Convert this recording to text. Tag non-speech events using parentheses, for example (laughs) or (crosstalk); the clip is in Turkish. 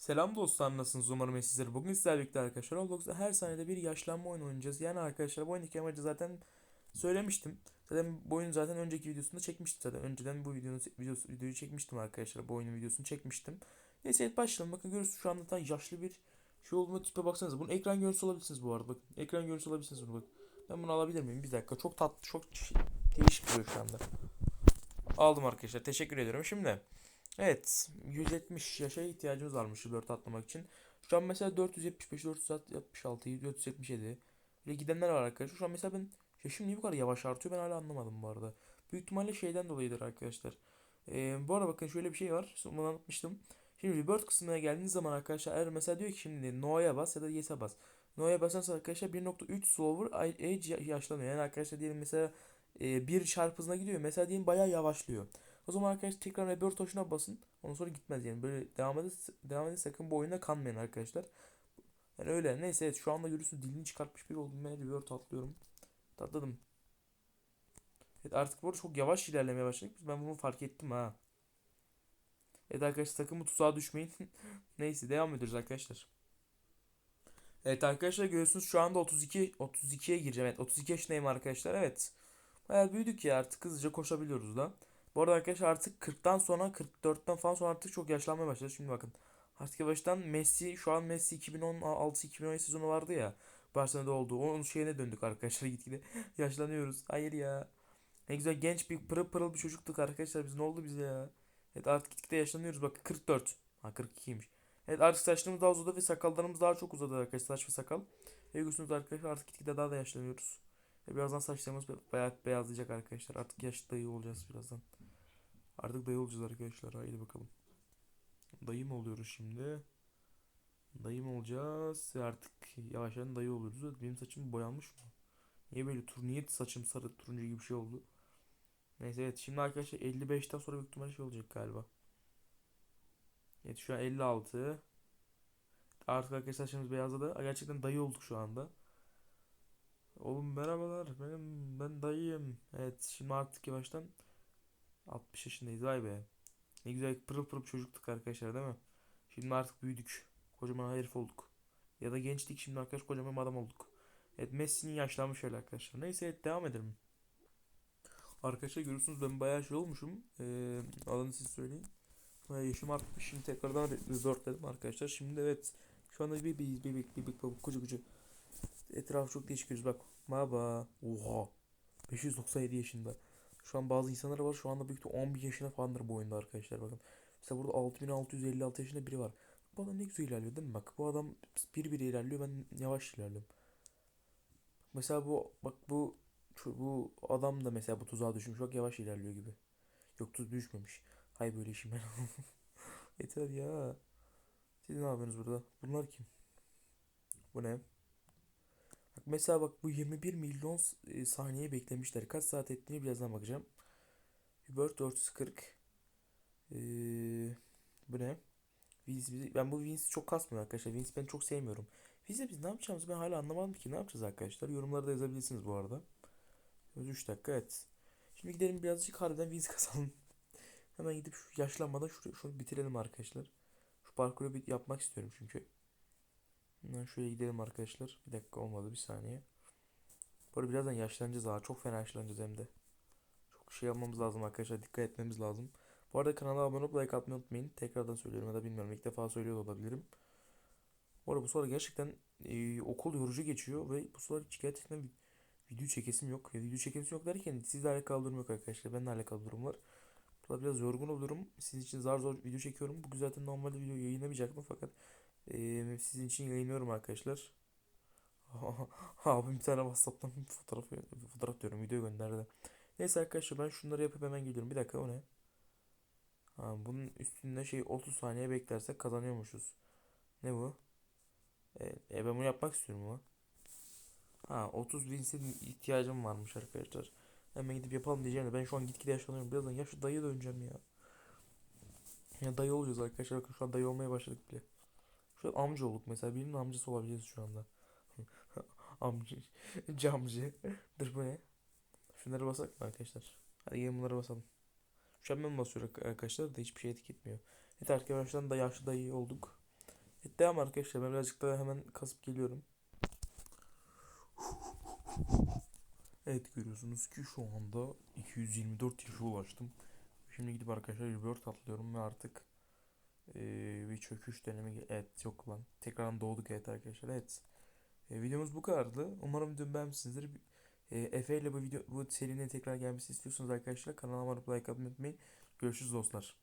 Selam dostlar nasılsınız umarım iyi sizler. Bugün sizlerle birlikte arkadaşlar Roblox'ta her saniyede bir yaşlanma oyunu oynayacağız. Yani arkadaşlar bu oyundaki amacı zaten söylemiştim. Zaten bu oyunu zaten önceki videosunda çekmiştim zaten. Önceden bu videonun videosu, videoyu çekmiştim arkadaşlar. Bu oyunun videosunu çekmiştim. Neyse evet başlayalım. Bakın görüyorsunuz şu anda tam yaşlı bir şey olduğunu tipe baksanıza. Bunun ekran görüntüsü alabilirsiniz bu arada. Bakın ekran görüntüsü alabilirsiniz bunu bak. Ben bunu alabilir miyim? Bir dakika. Çok tatlı, çok değişik duruyor şu anda. Aldım arkadaşlar. Teşekkür ediyorum. Şimdi Evet, 170 yaşa ihtiyacımız varmış 4 atlamak için. Şu an mesela 475, 466, 477 ile gidenler var arkadaşlar. Şu an mesela ben yaşım niye bu kadar yavaş artıyor ben hala anlamadım bu arada. Büyük ihtimalle şeyden dolayıdır arkadaşlar. Ee, bu arada bakın şöyle bir şey var. Bunu anlatmıştım. Şimdi Rebirth kısmına geldiğiniz zaman arkadaşlar eğer mesela diyor ki şimdi No'ya bas ya da Yes'e bas. No'ya basarsanız arkadaşlar 1.3 Slower Age yaşlanıyor. Yani arkadaşlar diyelim mesela e, 1 çarpı hızına gidiyor. Mesela diyelim bayağı yavaşlıyor. O zaman arkadaşlar tekrar rebirth tuşuna basın. Ondan sonra gitmez yani. Böyle devam edin, devam edin sakın bu oyuna kanmayın arkadaşlar. Yani öyle. Neyse evet şu anda görüyorsunuz dilini çıkartmış biri oldum. Ben rebirth atlıyorum. Tatladım. Evet artık bu çok yavaş ilerlemeye başladık. Ben bunu fark ettim ha. Evet arkadaşlar sakın bu tuzağa düşmeyin. (laughs) Neyse devam ediyoruz arkadaşlar. Evet arkadaşlar görüyorsunuz şu anda 32 32'ye gireceğim. Evet 32 yaşındayım arkadaşlar. Evet. Bayağı büyüdük ya artık hızlıca koşabiliyoruz da. Bu arada arkadaşlar artık 40'tan sonra 44'ten falan sonra artık çok yaşlanmaya başladı. Şimdi bakın. Artık yavaştan Messi şu an Messi 2016-2017 sezonu vardı ya. Barcelona'da oldu. Onun şeyine döndük arkadaşlar (laughs) gitgide. Yaşlanıyoruz. Hayır ya. Ne güzel genç bir pırıl pırıl bir çocuktuk arkadaşlar. Biz ne oldu bize ya? Evet artık gitgide yaşlanıyoruz. Bak 44. Ha 42'ymiş. Evet artık saçlarımız daha uzadı ve sakallarımız daha çok uzadı arkadaşlar. Saç ve sakal. Ve görüyorsunuz arkadaşlar artık gitgide daha da yaşlanıyoruz. Ve birazdan saçlarımız bayağı beyazlayacak arkadaşlar. Artık yaşlı dayı olacağız birazdan. Artık dayı olacağız arkadaşlar. Haydi bakalım. Dayı mı oluyoruz şimdi? Dayı mı olacağız? Artık yavaş yavaş dayı oluyoruz. Benim saçım boyanmış mı? Niye böyle tur niye saçım sarı turuncu gibi bir şey oldu? Neyse evet şimdi arkadaşlar 55'ten sonra büyük ihtimalle şey olacak galiba. Evet şu an 56. Artık arkadaşlar saçımız beyazladı. Gerçekten dayı olduk şu anda. Oğlum merhabalar. Benim ben dayıyım. Evet şimdi artık yavaştan 60 yaşındayız vay be. Ne güzel pırıl pırıl çocuktuk arkadaşlar değil mi? Şimdi artık büyüdük. Kocaman herif olduk. Ya da gençtik şimdi arkadaş kocaman adam olduk. Evet Messi'nin yaşlanmış öyle arkadaşlar. Neyse evet devam edelim. Arkadaşlar görüyorsunuz ben bayağı şey olmuşum. Ee, adını siz söyleyin. Bayağı yaşım artmış. Şimdi tekrardan resort dedim arkadaşlar. Şimdi evet. Şu anda bir bebek bebek bebek bebek koca koca. Etrafı çok değişik gözü bak. Merhaba. Oha. 597 yaşında. Şu an bazı insanlar var şu anda büyük ihtimalle 11 yaşında falandır bu oyunda arkadaşlar bakın. Mesela burada 6656 yaşında biri var. Bu adam ne güzel ilerliyor değil mi? Bak bu adam bir bir ilerliyor ben yavaş ilerliyorum. Mesela bu bak bu bu adam da mesela bu tuzağa düşmüş bak yavaş ilerliyor gibi. Yok tuz düşmemiş. Hay böyle işim ben. (laughs) Yeter ya. Siz ne yapıyorsunuz burada? Bunlar kim? Bu ne? Mesela bak bu 21 milyon e, saniye beklemişler. Kaç saat ettiğini birazdan bakacağım. Hubert 440. Ee, bu ne? Vince, ben bu Vince'i çok kasmıyorum arkadaşlar. Vince ben çok sevmiyorum. Vince'le biz ne yapacağımızı ben hala anlamadım ki. Ne yapacağız arkadaşlar? Yorumlarda yazabilirsiniz bu arada. 3 dakika evet. Şimdi gidelim birazcık harbiden Vince kasalım. (laughs) Hemen gidip şu yaşlanmadan şunu, şunu bitirelim arkadaşlar. Şu parkuru bir yapmak istiyorum çünkü. Şuraya gidelim arkadaşlar. Bir dakika olmadı bir saniye. Arada birazdan yaşlanacağız daha. Çok fena yaşlanacağız hem de. Çok şey yapmamız lazım arkadaşlar. Dikkat etmemiz lazım. Bu arada kanala abone olup like atmayı unutmayın. Tekrardan söylüyorum ya da bilmiyorum. İlk defa söylüyor olabilirim. Bu arada bu sıra gerçekten e, okul yorucu geçiyor ve bu sıra gerçekten video çekesim yok. Ya, video çekesim yok derken sizle alakalı durum yok arkadaşlar. Benimle alakalı durum var. Burada biraz yorgun oluyorum. Sizin için zar zor video çekiyorum. Bugün zaten normalde video yayınlamayacaktım fakat ee, sizin için yayınlıyorum arkadaşlar. (laughs) Abim bir tane WhatsApp'tan fotoğraf fotoğraf diyorum video gönderdi. Neyse arkadaşlar ben şunları yapıp hemen geliyorum. Bir dakika o ne? Ha, bunun üstünde şey 30 saniye beklersek kazanıyormuşuz. Ne bu? E, e ben bunu yapmak istiyorum ama. Ha 30 bin ihtiyacım varmış arkadaşlar. Hemen gidip yapalım diyeceğim de ben şu an gitgide yaşlanıyorum. Birazdan yaşlı dayı döneceğim ya. Ya dayı olacağız arkadaşlar. Bakın şu an dayı olmaya başladık bile. Şu an amca olduk mesela. Birinin amcası olabiliriz şu anda. (laughs) amca. Camcı. Dur bu ne? Şunları basak mı arkadaşlar? Hadi gelin bunları basalım. Şu an ben basıyorum arkadaşlar da hiçbir şey etki etmiyor. Evet arkadaşlar da yaşlı dayı olduk. devam arkadaşlar. Ben birazcık daha hemen kasıp geliyorum. Evet görüyorsunuz ki şu anda 224 yaşa ulaştım. Şimdi gidip arkadaşlar Rebirth atlıyorum ve artık eee, bir çöküş dönemi evet yok lan. Tekrardan doğduk evet arkadaşlar evet. E, videomuz bu kadardı. Umarım videomu beğenmişsinizdir. E, Efe ile bu video bu serinin tekrar gelmesi istiyorsanız arkadaşlar kanalıma abone like atmayı unutmayın. Görüşürüz dostlar